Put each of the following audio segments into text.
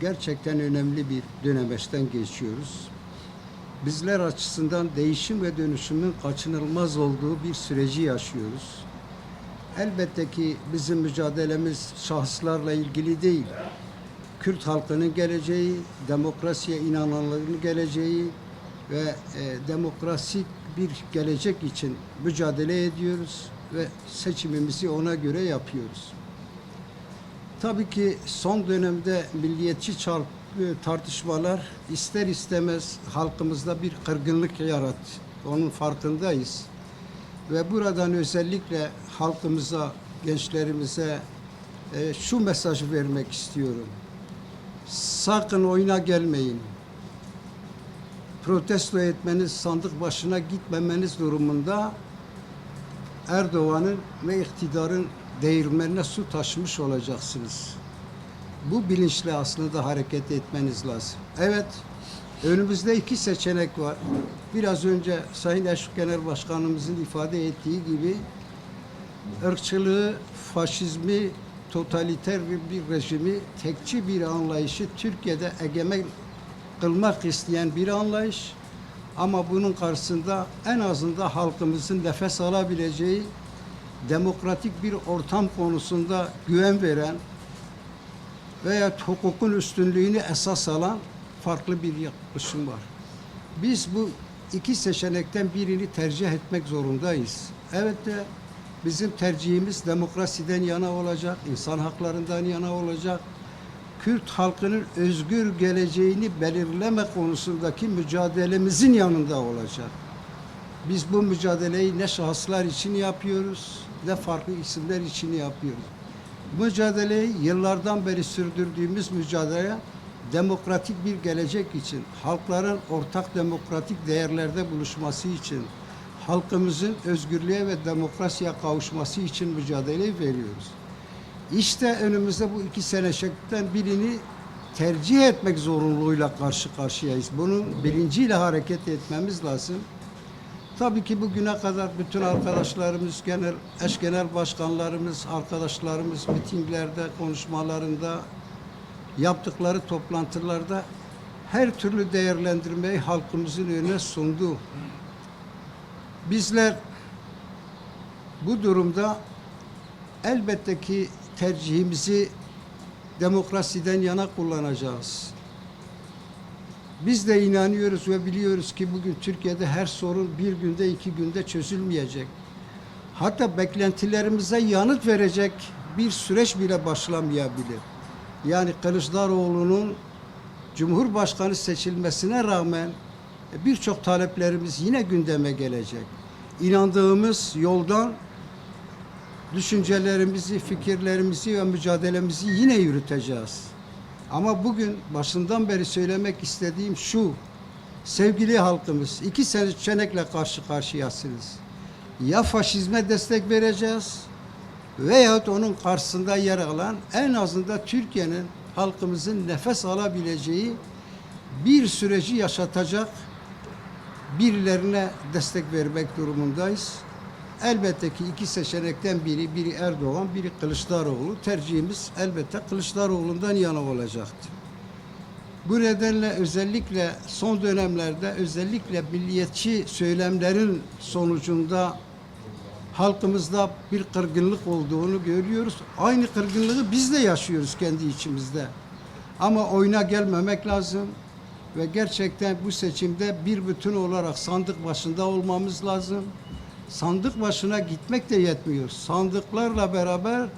gerçekten önemli bir dönemeçten geçiyoruz. Bizler açısından değişim ve dönüşümün kaçınılmaz olduğu bir süreci yaşıyoruz. Elbette ki bizim mücadelemiz şahıslarla ilgili değil. Kürt halkının geleceği, demokrasiye inananların geleceği ve e, demokrasik bir gelecek için mücadele ediyoruz ve seçimimizi ona göre yapıyoruz. Tabii ki son dönemde milliyetçi çarp- e, tartışmalar ister istemez halkımızda bir kırgınlık yarattı. Onun farkındayız. Ve buradan özellikle halkımıza, gençlerimize e, şu mesajı vermek istiyorum. Sakın oyuna gelmeyin. Protesto etmeniz, sandık başına gitmemeniz durumunda Erdoğan'ın ve iktidarın değirmenine su taşımış olacaksınız. Bu bilinçle aslında hareket etmeniz lazım. Evet, önümüzde iki seçenek var. Biraz önce Sayın Eş Genel Başkanımızın ifade ettiği gibi ırkçılığı, faşizmi, totaliter bir, bir rejimi, tekçi bir anlayışı Türkiye'de egemen kılmak isteyen bir anlayış. Ama bunun karşısında en azından halkımızın nefes alabileceği demokratik bir ortam konusunda güven veren veya hukukun üstünlüğünü esas alan farklı bir yaklaşım var. Biz bu iki seçenekten birini tercih etmek zorundayız. Evet de bizim tercihimiz demokrasiden yana olacak, insan haklarından yana olacak. Kürt halkının özgür geleceğini belirleme konusundaki mücadelemizin yanında olacak. Biz bu mücadeleyi ne şahıslar için yapıyoruz ne farklı isimler için yapıyoruz. Mücadeleyi yıllardan beri sürdürdüğümüz mücadele demokratik bir gelecek için, halkların ortak demokratik değerlerde buluşması için, halkımızın özgürlüğe ve demokrasiye kavuşması için mücadele veriyoruz. İşte önümüzde bu iki seçenekten birini tercih etmek zorunluluğuyla karşı karşıyayız. Bunun bilinciyle hareket etmemiz lazım. Tabii ki bugüne kadar bütün arkadaşlarımız, genel eş genel başkanlarımız, arkadaşlarımız mitinglerde, konuşmalarında, yaptıkları toplantılarda her türlü değerlendirmeyi halkımızın önüne sundu. Bizler bu durumda elbette ki tercihimizi demokrasiden yana kullanacağız. Biz de inanıyoruz ve biliyoruz ki bugün Türkiye'de her sorun bir günde iki günde çözülmeyecek. Hatta beklentilerimize yanıt verecek bir süreç bile başlamayabilir. Yani Kılıçdaroğlu'nun Cumhurbaşkanı seçilmesine rağmen birçok taleplerimiz yine gündeme gelecek. İnandığımız yoldan düşüncelerimizi, fikirlerimizi ve mücadelemizi yine yürüteceğiz. Ama bugün başından beri söylemek istediğim şu. Sevgili halkımız, iki seçenekle karşı karşıyasınız. Ya faşizme destek vereceğiz veyahut onun karşısında yer alan en azından Türkiye'nin halkımızın nefes alabileceği bir süreci yaşatacak birilerine destek vermek durumundayız. Elbette ki iki seçenekten biri, biri Erdoğan, biri Kılıçdaroğlu. Tercihimiz elbette Kılıçdaroğlu'ndan yana olacaktı. Bu nedenle özellikle son dönemlerde özellikle milliyetçi söylemlerin sonucunda halkımızda bir kırgınlık olduğunu görüyoruz. Aynı kırgınlığı biz de yaşıyoruz kendi içimizde. Ama oyuna gelmemek lazım ve gerçekten bu seçimde bir bütün olarak sandık başında olmamız lazım. Sandık başına gitmek de yetmiyor. Sandıklarla beraber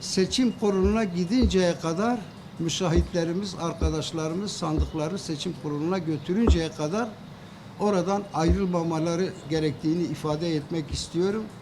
seçim kuruluna gidinceye kadar müşahitlerimiz, arkadaşlarımız sandıkları seçim kuruluna götürünceye kadar oradan ayrılmamaları gerektiğini ifade etmek istiyorum.